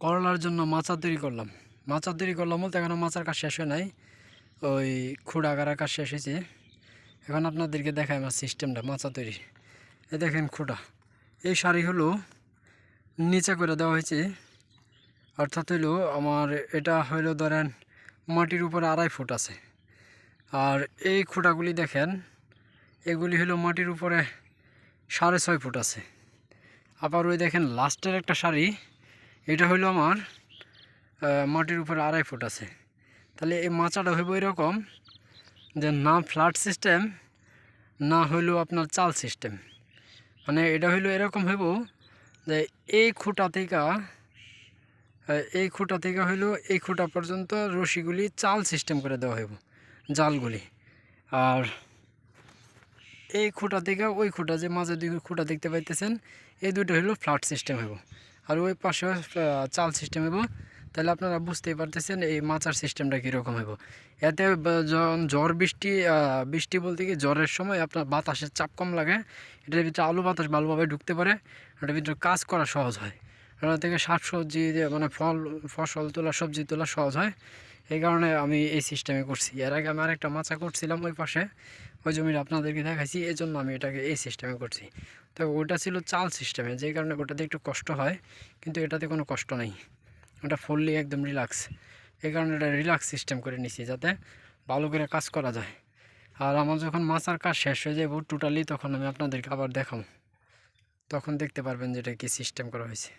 করলার জন্য মাচা তৈরি করলাম। মাচা তৈরি করলাম বলতে এখনও মাচার কাজ শেষ হয় নাই। ওই খুঁড়া গাড়ার কাজ শেষ হয়েছে। এখন আপনাদেরকে দেখায় আমার সিস্টেমটা মাচা তৈরি এ দেখেন খুঁটা এই শাড়ি হলো নিচে করে দেওয়া হয়েছে। অর্থাৎ হইল আমার এটা হইল ধরেন মাটির উপরে আড়াই ফুট আছে। আর এই খুঁটাগুলি দেখেন, এগুলি হলো মাটির উপরে সাড়ে ছয় ফুট আছে। আবার ওই দেখেন লাস্টের একটা শাড়ি এটা হইল আমার মাটির উপরে আড়াই ফুট আছে। তাহলে এই মাচাটা হইব এরকম যে না ফ্ল্যাট সিস্টেম, না হইল আপনার চাল সিস্টেম। মানে এটা হইল এরকম হইব যে এই খুঁটা থেকে এই খুঁটা থেকে হইল এই খুঁটা পর্যন্ত রশিগুলি চাল সিস্টেম করে দেওয়া হইব, জালগুলি। আর এই খুঁটা থেকে ওই খুঁটা যে মাঝে দুই খুঁটা দেখতে পাইতেছেন, এই দুটো হলো ফ্ল্যাট সিস্টেম হইব। আর ওই পাশে চাল সিস্টেম হইব। তাহলে আপনারা বুঝতেই পারতেছেন এই মাচার সিস্টেমটা কীরকম হইব। এতে ঝড় বৃষ্টি বৃষ্টি বলতে কি জ্বরের সময় আপনার বাতাসের চাপ কম লাগে। এটার ভিতরে আলু বাতাস ভালোভাবে ঢুকতে পারে। এটার ভিতরে কাজ করা সহজ হয়। এটা থেকে শাক সবজি মানে ফল, ফসল তোলা, সবজি তোলা সহজ হয়। এই কারণে আমি এই সিস্টেমে করছি। এর আগে আমি আরেকটা মাচা করছিলাম ওই পাশে, ওই জমিটা আপনাদেরকে দেখাইছি এই জন্য আমি এটাকে এই সিস্টেমে করছি। তো ওটা ছিল চাল সিস্টেমে যে কারণে ওটাতে একটু কষ্ট হয়, কিন্তু এটাতে কোনো কষ্ট নেই। ওটা ফুললি একদম রিল্যাক্স এই কারণে এটা রিল্যাক্স সিস্টেম করে নিছি যাতে ভালো করে কাজ করা যায়। আর আমার যখন মাচার কাজ শেষ হয়ে যাব টোটালি তখন আমি আপনাদেরকে আবার দেখাবো। তখন দেখতে পারবেন যে এটা কী সিস্টেম করা হয়েছে।